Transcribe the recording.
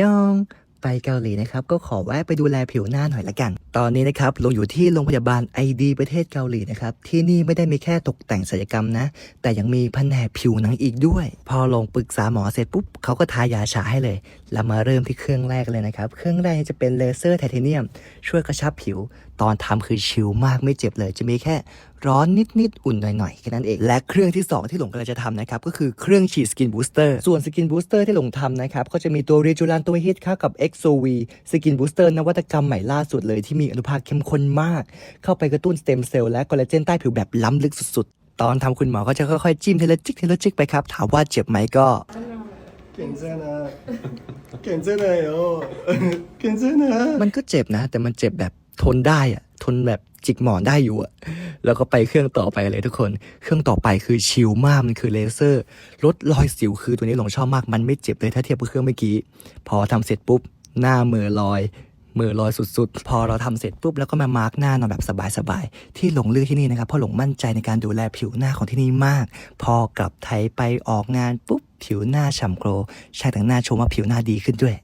ยองไปเกาหลีนะครับก็ขอแวะไปดูแลผิวหน้าหน่อยละกัน ตอนนี้นะครับลงอยู่ที่โรงพยาบาลไอดีประเทศเกาหลีนะครับที่นี่ไม่ได้มีแค่ตกแต่งศัลยกรรมนะ แต่ยังมีแผนกผิวหนังอีกด้วย พอลงปรึกษาหมอเสร็จปุ๊บเขาก็ทายาชาให้เลยแล้วมาเริ่มที่เครื่องแรกเลยนะครับเครื่องแรกจะเป็นเลเซอร์ไทเทเนียม ช่วยกระชับผิว ตอนทำคือชิลมากไม่เจ็บเลย จะมีแค่ร้อนนิด ๆ อุ่นหน่อย ๆ แค่นั้นเอง และเครื่องที่ 2 ที่หลงกำลังจะทำนะครับ ก็คือเครื่องฉีดสกินบูสเตอร์ส่วนสกินบูสเตอร์ที่หลงทำนะครับ ก็จะมีตัวเรจูรันตัวฮิตเข้ากับ XOV สกินบูสเตอร์นวัตกรรมใหม่ล่าสุดเลยที่มีอนุภาคเข้มข้นมาก เข้าไปกระตุ้นสเต็มเซลล์และคอลลาเจนใต้ผิวแบบล้ำลึกสุด ๆ ตอนทำคุณหมอก็จะค่อย ๆ จิ้มเทละจิกเทละจิกไปครับถามว่าเจ็บไหมก็ 괜찮아. 괜찮아요. 괜찮아. มันก็เจ็บนะ แต่มันเจ็บแบบทนได้อะทนแบบ จิกหมอนได้อยู่อะแล้วก็ไปเครื่องต่อไปเลยทุกคน เครื่องต่อไปคือชิลมากมันคือเลเซอร์ลดรอยสิวคือตัวนี้หลงชอบมากมันไม่เจ็บเลยถ้าเทียบกับเครื่องเมื่อกี้ พอทำเสร็จปุ๊บหน้าเมือลอยมือลอยสุดๆ พอเราทำเสร็จปุ๊บแล้วก็มามาร์กหน้านอนแบบสบายๆ ที่หลงเลือกที่นี่นะครับเพราะหลงมั่นใจในการดูแลผิวหน้าของที่นี่มาก พอกลับไทยไปออกงานปุ๊บผิวหน้าฉ่ำโกลว์ช่างแต่งหน้าชมว่าผิวหน้าดีขึ้นด้วย